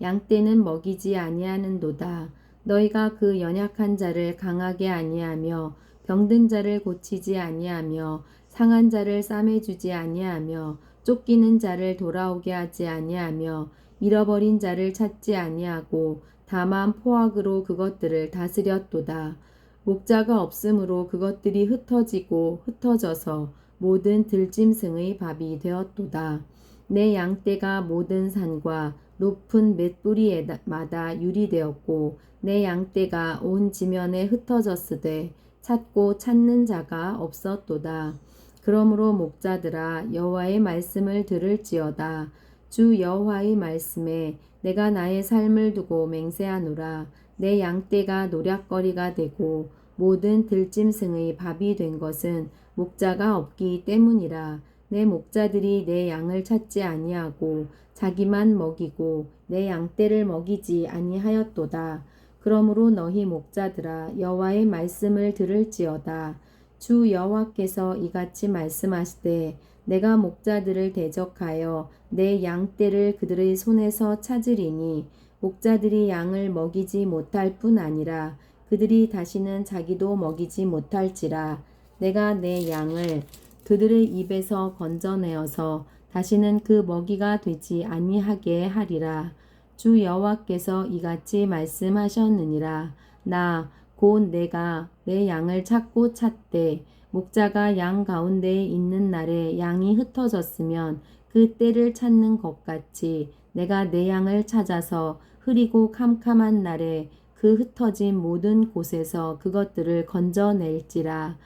양떼는 먹이지 아니하는도다. 너희가 그 연약한 자를 강하게 아니하며 병든 자를 고치지 아니하며 상한 자를 싸매주지 아니하며 쫓기는 자를 돌아오게 하지 아니하며 잃어버린 자를 찾지 아니하고 다만 포악으로 그것들을 다스렸도다. 목자가 없으므로 그것들이 흩어지고 흩어져서 모든 들짐승의 밥이 되었도다. 내 양떼가 모든 산과 높은 맷뿌리마다 유리되었고 내 양떼가 온 지면에 흩어졌으되 찾고 찾는 자가 없었도다. 그러므로 목자들아 여호와의 말씀을 들을지어다. 주 여호와의 말씀에 내가 나의 삶을 두고 맹세하노라. 내 양떼가 노략거리가 되고 모든 들짐승의 밥이 된 것은 목자가 없기 때문이라. 내 목자들이 내 양을 찾지 아니하고 자기만 먹이고 내 양떼를 먹이지 아니하였도다. 그러므로 너희 목자들아 여호와의 말씀을 들을지어다. 주 여호와께서 이같이 말씀하시되 내가 목자들을 대적하여 내 양떼를 그들의 손에서 찾으리니 목자들이 양을 먹이지 못할 뿐 아니라 그들이 다시는 자기도 먹이지 못할지라 내가 내 양을 그들의 입에서 건져내어서 다시는 그 먹이가 되지 아니하게 하리라. 주 여호와께서 이같이 말씀하셨느니라. 나 곧 내가 내 양을 찾고 찾되 목자가 양 가운데에 있는 날에 양이 흩어졌으면 그 때를 찾는 것 같이 내가 내 양을 찾아서 흐리고 캄캄한 날에 그 흩어진 모든 곳에서 그것들을 건져낼지라.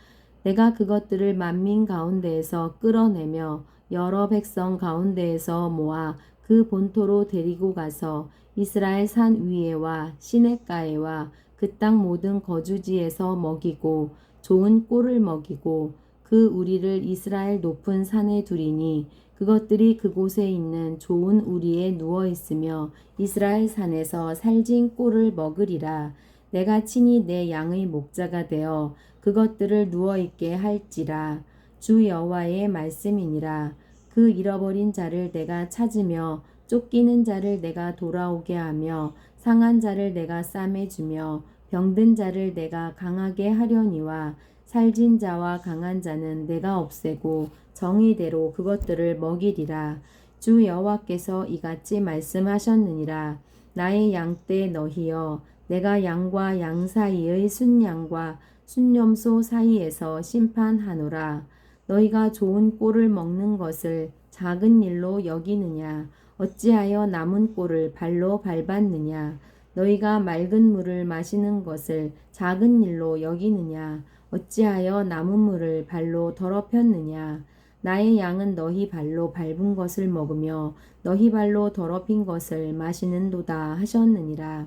내가 그것들을 만민 가운데에서 끌어내며 여러 백성 가운데에서 모아 그 본토로 데리고 가서 이스라엘 산 위에와 시냇가에와 그 땅 모든 거주지에서 먹이고 좋은 꼴을 먹이고 그 우리를 이스라엘 높은 산에 두리니 그것들이 그곳에 있는 좋은 우리에 누워 있으며 이스라엘 산에서 살진 꼴을 먹으리라. 내가 친히 내 양의 목자가 되어 그것들을 누워 있게 할지라. 주 여호와의 말씀이니라. 그 잃어버린 자를 내가 찾으며 쫓기는 자를 내가 돌아오게 하며 상한 자를 내가 싸매 주며 병든 자를 내가 강하게 하려니와 살진 자와 강한 자는 내가 없애고 정의대로 그것들을 먹이리라. 주 여호와께서 이같이 말씀하셨느니라. 나의 양떼 너희여 내가 양과 양 사이의 순양과 순념소 사이에서 심판하노라. 너희가 좋은 꼴을 먹는 것을 작은 일로 여기느냐? 어찌하여 남은 꼴을 발로 밟았느냐? 너희가 맑은 물을 마시는 것을 작은 일로 여기느냐? 어찌하여 남은 물을 발로 더럽혔느냐? 나의 양은 너희 발로 밟은 것을 먹으며 너희 발로 더럽힌 것을 마시는도다 하셨느니라.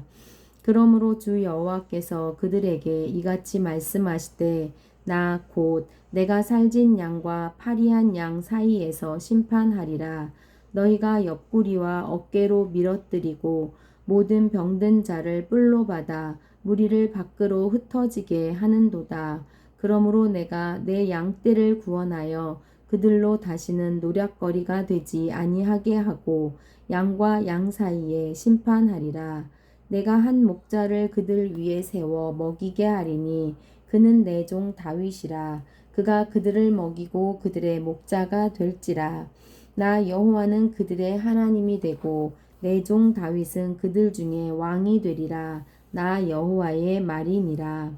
그러므로 주 여호와께서 그들에게 이같이 말씀하시되 나 곧 내가 살진 양과 파리한 양 사이에서 심판하리라. 너희가 옆구리와 어깨로 밀어뜨리고 모든 병든 자를 뿔로 받아 무리를 밖으로 흩어지게 하는도다. 그러므로 내가 내 양떼를 구원하여 그들로 다시는 노략거리가 되지 아니하게 하고 양과 양 사이에 심판하리라. 내가 한 목자를 그들 위에 세워 먹이게 하리니 그는 내 종 다윗이라. 그가 그들을 먹이고 그들의 목자가 될지라. 나 여호와는 그들의 하나님이 되고 내 종 다윗은 그들 중에 왕이 되리라. 나 여호와의 말이니라.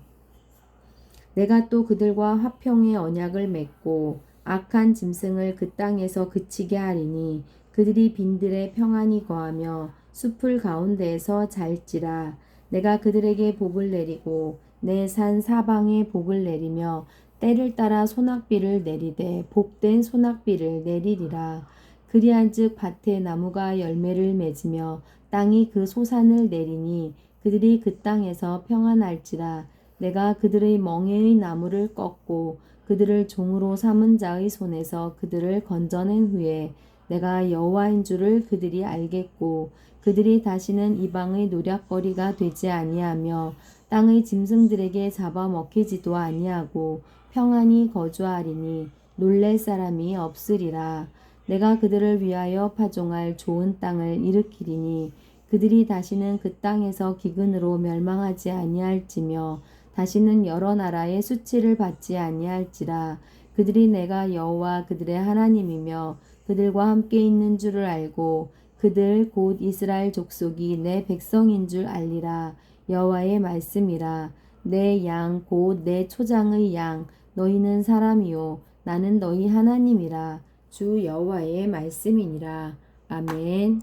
내가 또 그들과 화평의 언약을 맺고 악한 짐승을 그 땅에서 그치게 하리니 그들이 빈들에 평안히 거하며 숲을 가운데에서 잘지라. 내가 그들에게 복을 내리고 내 산 사방에 복을 내리며 때를 따라 소낙비를 내리되 복된 소낙비를 내리리라. 그리한즉 밭에 나무가 열매를 맺으며 땅이 그 소산을 내리니 그들이 그 땅에서 평안할지라. 내가 그들의 멍에의 나무를 꺾고 그들을 종으로 삼은 자의 손에서 그들을 건져낸 후에 내가 여호와인 줄을 그들이 알겠고 그들이 다시는 이방의 노략거리가 되지 아니하며 땅의 짐승들에게 잡아먹히지도 아니하고 평안히 거주하리니 놀랄 사람이 없으리라. 내가 그들을 위하여 파종할 좋은 땅을 일으키리니 그들이 다시는 그 땅에서 기근으로 멸망하지 아니할지며 다시는 여러 나라의 수치를 받지 아니할지라. 그들이 내가 여호와 그들의 하나님이며 그들과 함께 있는 줄을 알고 그들 곧 이스라엘 족속이 내 백성인 줄 알리라. 여호와의 말씀이라. 내 양 곧 내 초장의 양 너희는 사람이요. 나는 너희 하나님이라. 주 여호와의 말씀이니라. 아멘